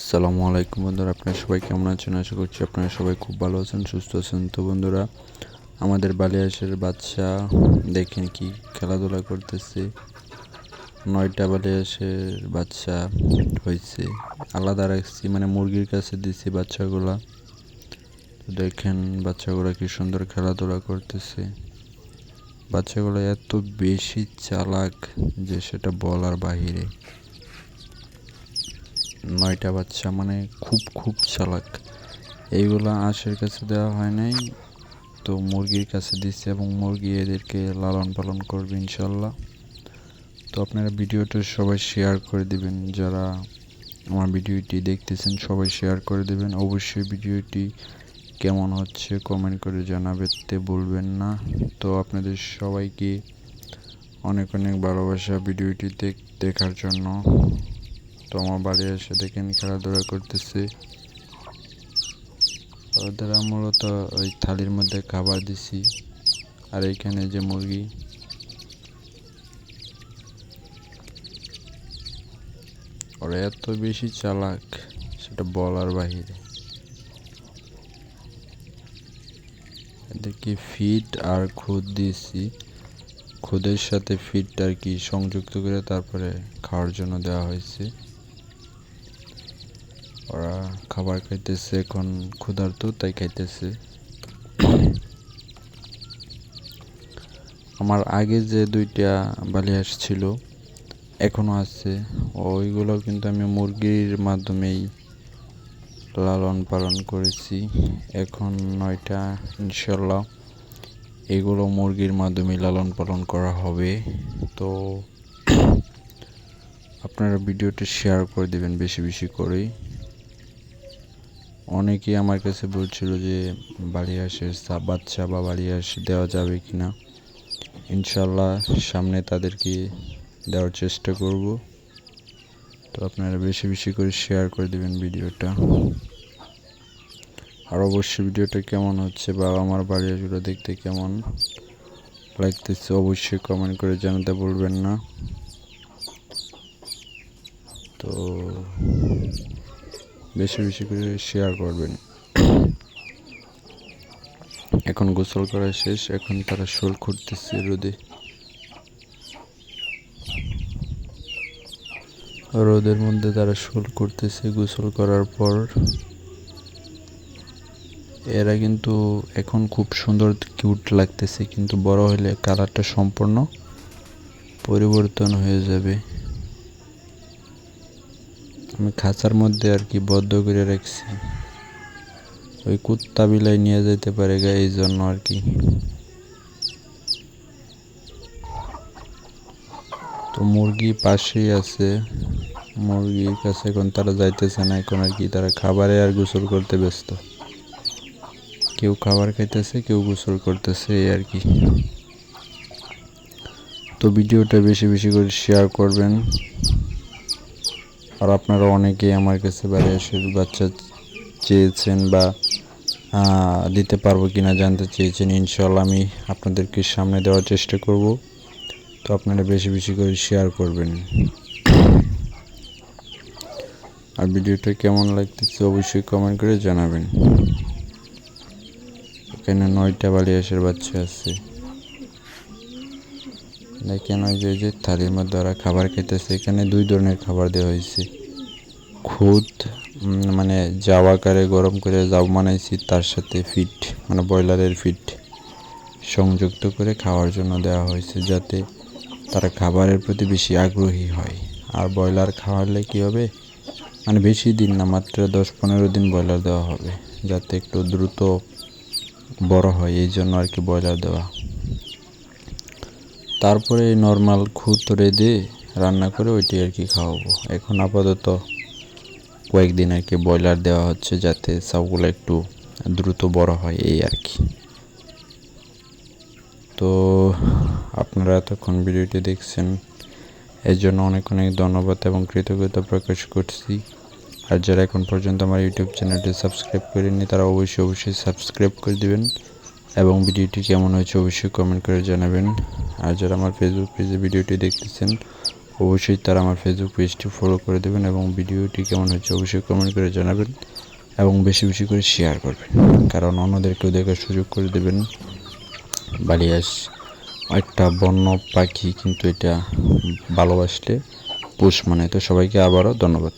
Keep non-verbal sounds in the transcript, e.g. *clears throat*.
আসসালামু আলাইকুম বন্ধুরা, আপনারা সবাই কেমন আছেন? আশা করছি আপনারা সবাই খুব ভালো আছেন, সুস্থ আছেন। তো বন্ধুরা, আমাদের বালিয়াসের বাচ্চা, দেখেন কি খেলাধুলা করতেছে। নয়টা বালিয়াসের বাচ্চা হয়েছে আলাদা রাখছি মানে মুরগির কাছে দিছি বাচ্চাগুলা। তো দেখেন বাচ্চাগুলা কি সুন্দর খেলাধুলা করতেছে। বাচ্চাগুলো এত বেশি চালাক যে সেটা বলার বাহিরে। নয়টা বাচ্চা মানে খুব খুব চালাক। এইগুলো আঁশের কাছে দেওয়া হয় নাই, তো মুরগির কাছে দিচ্ছে এবং মুরগি এদেরকে লালন পালন করবে ইনশাল্লাহ। তো আপনারা ভিডিওটা সবাই শেয়ার করে দিবেন, যারা আমার ভিডিওটি দেখতেছেন সবাই শেয়ার করে দেবেন। অবশ্যই ভিডিওটি কেমন হচ্ছে কমেন্ট করে জানাবেতে বলবেন না। তো আপনাদের সবাইকে অনেক অনেক ভালোবাসা ভিডিওটি দেখ- দেখার জন্য। তো আমার বাড়ি এসে দেখেন খেলাধুলা করতেছে। ওদের মূলত ওই থালির মধ্যে খাবার দিছি। আর এইখানে যে মুরগি। ওরা এত বেশি চালাক, সেটা বলার বাহিরে। এদেরকে ফিট আর খুদ দিয়েছি। খুদের সাথে ফিট আর কি সংযুক্ত করে তারপরে খাওয়ার জন্য দেওয়া হয়েছে। ওরা খাবার খাইতেছে, এখন ক্ষুধার্ত, তাই খাইতেছে। আমার আগে যে দুইটা বালিহাঁস ছিল এখনও আছে। ওইগুলো কিন্তু আমি মুরগির মাধ্যমেই লালন পালন করেছি। এখন নয়টা ইনশাল্লাহ এগুলো মুরগির মাধ্যমে লালন পালন করা হবে। তো *clears throat* আপনারা ভিডিওটি শেয়ার করে দিবেন বেশি বেশি করেই। অনেকেই আমার কাছে বলছিল যে, বাড়ি আসে বাচ্চা বা বাড়ি আসে, দেওয়া যাবে কি না ইনশাল্লাহ সামনে তাদেরকে দেওয়ার চেষ্টা করব। তো আপনারা বেশি বেশি করে শেয়ার করে দেবেন ভিডিওটা। আর অবশ্যই ভিডিওটা কেমন হচ্ছে বা আমার বাড়িগুলো দেখতে কেমন লাগতেছে অবশ্যই কমেন্ট করে জানাতে বলবেন না। তো বেশি বেশি করে শেয়ার করবেন। এখন গোসল করা শেষ, এখন তারা শোল খুঁড়তেছে রোদে। রোদের মধ্যে তারা শোল করতেছে গোসল করার পর। এরা কিন্তু এখন খুব সুন্দর কিউট লাগতেছে, কিন্তু বড় হলে কালারটা সম্পূর্ণ পরিবর্তন হয়ে যাবে। আমি খাঁচার মধ্যে আর কি বদ্ধ করে রাখছি। ওই কুত্তা বিলাই নিয়ে যেতে পারে গা, এই জন্য আর কি। তো মুরগি পাশেই আছে। মুরগির কাছে এখন তারা যাইতেছে না, এখন আর কি তারা খাবারে আর গোসল করতে ব্যস্ত। কেউ খাবার খাইতেছে, কেউ গোসল করতেছে, এই আর কি। তো ভিডিওটা বেশি বেশি করে শেয়ার করবেন। আর আপনারা অনেকেই আমার কাছে বাড়ি এসে বাচ্চা চেয়েছেন বা দিতে পারব কি না জানতে চেয়েছেন ইনশাল্লাহ আমি আপনাদেরকে সামনে দেওয়ার চেষ্টা করব। তো আপনারা বেশি বেশি করে শেয়ার করবেন। আর ভিডিওটা কেমন লাগতেছে অবশ্যই কমেন্ট করে জানাবেন। এখানে নয়টা বালিয়াসের বাচ্চা আছে। দেখেন ওই যে যে থালির মধ্যে ওরা খাবার খেতেছে এখানে দুই ধরনের খাবার দেওয়া হয়েছে। খুদ মানে জাউ আকারে গরম করে জাউ বানাইছি, তার সাথে ফিট মানে ব্রয়লারের ফিট সংযুক্ত করে খাওয়ার জন্য দেওয়া হয়েছে, যাতে তারা খাবারের প্রতি বেশি আগ্রহী হয়। আর ব্রয়লার খাওয়ালে কী হবে? মানে বেশি দিন না, মাত্র দশ পনেরো দিন ব্রয়লার দেওয়া হবে, যাতে একটু দ্রুত বড় হয়, এই জন্য আর কি ব্রয়লার দেওয়া। তারপরে নর্মাল খুদ রেঁধে রান্না করে ওইটি আর কি খাওয়াবো। এখন আপাতত কয়েকদিন আর কি ব্রয়লার দেওয়া হচ্ছে যাতে সবগুলো একটু দ্রুত বড় হয়, এই আর কি। তো আপনারা এতক্ষণ ভিডিওটি দেখছেন, এর জন্য অনেক অনেক ধন্যবাদ এবং কৃতজ্ঞতা প্রকাশ করছি। আর যারা এখন পর্যন্ত আমার ইউটিউব চ্যানেলটি সাবস্ক্রাইব করেননি, তারা অবশ্যই অবশ্যই সাবস্ক্রাইব করে দিবেন। এবং ভিডিওটি কেমন হয়েছে অবশ্যই কমেন্ট করে জানাবেন। আর যারা আমার ফেসবুক পেজে ভিডিওটি দেখতেছেন, অবশ্যই তারা আমার ফেসবুক পেজটি ফলো করে দেবেন এবং ভিডিওটি কেমন হচ্ছে অবশ্যই কমেন্ট করে জানাবেন এবং বেশি বেশি করে শেয়ার করবেন। কারণ অন্যদেরকেও দেখার সুযোগ করে দেবেন। বালিয়াস একটা বন্য পাখি কিন্তু এটা ভালোবাসলে পোষ মানে তো সবাইকে আবারও ধন্যবাদ।